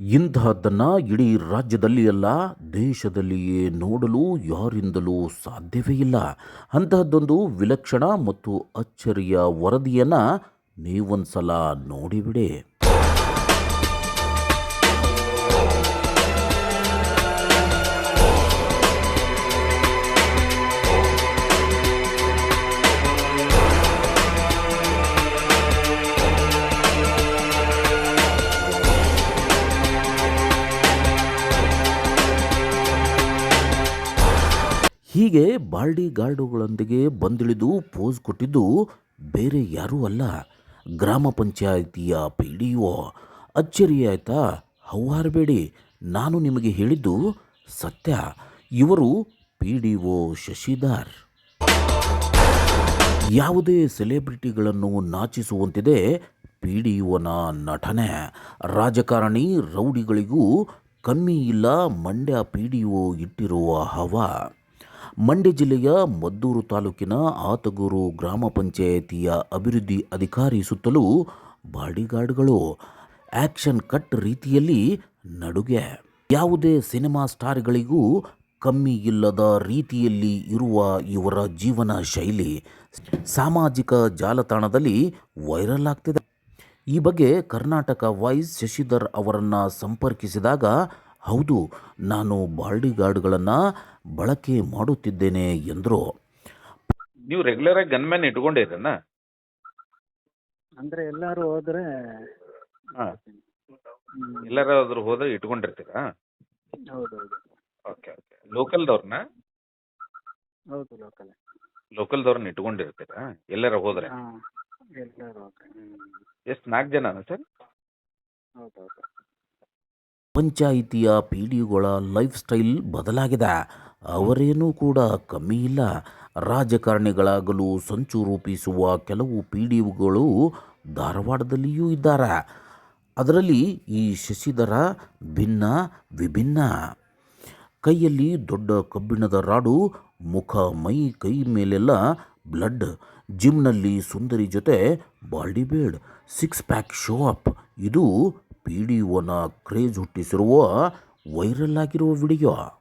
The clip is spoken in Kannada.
ಇಂತಹದ್ದನ್ನು ಇಡೀ ರಾಜ್ಯದಲ್ಲಿ ಅಲ್ಲ ದೇಶದಲ್ಲಿಯೇ ನೋಡಲು ಯಾರಿಂದಲೂ ಸಾಧ್ಯವೇ ಇಲ್ಲ. ಅಂತಹದ್ದೊಂದು ವಿಲಕ್ಷಣ ಮತ್ತು ಅಚ್ಚರಿಯ ವರದಿಯನ್ನು ನೀವೊಂದ್ಸಲ ನೋಡಿಬಿಡಿ. ಹೀಗೆ ಬಾಲ್ಡಿ ಗಾರ್ಡುಗಳೊಂದಿಗೆ ಬಂದಿಳಿದು ಪೋಸ್ ಕೊಟ್ಟಿದ್ದು ಬೇರೆ ಯಾರೂ ಅಲ್ಲ. ಗ್ರಾಮ ಪಂಚಾಯಿತಿಯ ಪಿ ಡಿ ಒ. ಅಚ್ಚರಿ ಆಯ್ತಾ ಹೌಹಾರಬೇಡಿ, ನಾನು ನಿಮಗೆ ಹೇಳಿದ್ದು ಸತ್ಯ. ಇವರು ಪಿ ಡಿ ಒ ಶಶಿಧರ್. ಯಾವುದೇ ಸೆಲೆಬ್ರಿಟಿಗಳನ್ನು ನಾಚಿಸುವಂತಿದೆ ಪಿ ಡಿ ಒನ ನಟನೆ. ರಾಜಕಾರಣಿ, ರೌಡಿಗಳಿಗೂ ಕಮ್ಮಿ ಇಲ್ಲ, ಮಂಡ್ಯ ಪಿ ಡಿ ಒ ಇಟ್ಟಿರುವ ಹವಾ. ಮಂಡ್ಯ ಜಿಲ್ಲೆಯ ಮದ್ದೂರು ತಾಲೂಕಿನ ಆತಗೂರು ಗ್ರಾಮ ಪಂಚಾಯಿತಿಯ ಅಭಿವೃದ್ಧಿ ಅಧಿಕಾರಿ ಸುತ್ತಲೂ ಬಾಡಿಗಾರ್ಡ್ಗಳು ಆ್ಯಕ್ಷನ್ ಕಟ್ ರೀತಿಯಲ್ಲಿ ನಡುಗೆ. ಯಾವುದೇ ಸಿನಿಮಾ ಸ್ಟಾರ್ಗಳಿಗೂ ಕಮ್ಮಿ ಇಲ್ಲದ ರೀತಿಯಲ್ಲಿ ಇರುವ ಇವರ ಜೀವನ ಶೈಲಿ ಸಾಮಾಜಿಕ ಜಾಲತಾಣದಲ್ಲಿ ವೈರಲ್ ಆಗ್ತಿದೆ. ಈ ಬಗ್ಗೆ ಕರ್ನಾಟಕ ವಾಯ್ಸ್ ಶಶಿಧರ್ ಅವರನ್ನು ಸಂಪರ್ಕಿಸಿದಾಗ, ಹೌದು, ನಾನು ಬಾಲ್ಡಿಗಾರ್ಡ್ಗಳನ್ನು ಬಳಕೆ ಮಾಡುತ್ತಿದ್ದೇನೆ ಎಂದರು. ನೀವು ರೆಗ್ಯುಲರ್ ಆಗಿ ಗನ್ಮ್ಯಾನ್ ಮ್ಯಾನ್ ಅಂದರೆ ಎಲ್ಲರೂ ಹೋದರೆ ಹಾಂ. ಎಲ್ಲಾರ ಅದ್ರ ಹೋದ್ರೆ ಇಟ್ಕೊಂಡಿರ್ತೀರಾ? ಹೌದು ದವ್ರನ್ನ ಓಕೆ ಓಕೆ ಲೋಕಲ್ದವ್ರನ್ನ ಹೌದು ಲೋಕಲ್ ಲೋಕಲ್ದವ್ರನ್ನ ಇಟ್ಕೊಂಡಿರ್ತೀರಾ? ಎಲ್ಲಾರ ಹೋದ್ರೆ? ಹಾಂ ಎಲ್ಲರೂ ಹೋದ್ರೆ ಎಷ್ಟು ನಾಲ್ಕು ಜನನಾ ಸರ್? ಹೌದು ಹೌದು ಪಂಚಾಯಿತಿಯ ಪಿ ಡಿಗಳ ಲೈಫ್ ಸ್ಟೈಲ್ ಬದಲಾಗಿದೆ. ಅವರೇನೂ ಕೂಡ ಕಮ್ಮಿ ಇಲ್ಲ. ರಾಜಕಾರಣಿಗಳಾಗಲು ಸಂಚು ರೂಪಿಸುವ ಕೆಲವು ಪಿ ಡಿ ಓಗಳು ಧಾರವಾಡದಲ್ಲಿಯೂ ಇದ್ದಾರೆ. ಅದರಲ್ಲಿ ಈ ಶಶಿಧರ ಭಿನ್ನ ವಿಭಿನ್ನ. ಕೈಯಲ್ಲಿ ದೊಡ್ಡ ಕಬ್ಬಿಣದ ರಾಡು, ಮುಖ, ಮೈ, ಕೈ ಮೇಲೆಲ್ಲ ಬ್ಲಡ್, ಜಿಮ್ನಲ್ಲಿ ಸುಂದರಿ ಜೊತೆ ಬಾಡಿ ಬೇಡ್ ಸಿಕ್ಸ್ ಪ್ಯಾಕ್ ಶೋ ಅಪ್. ಇದು ಪಿ ಡಿ ಒನ ಕ್ರೇಜ್ ಹುಟ್ಟಿಸಿರುವ ವೈರಲ್ ಆಗಿರುವ ವಿಡಿಯೋ.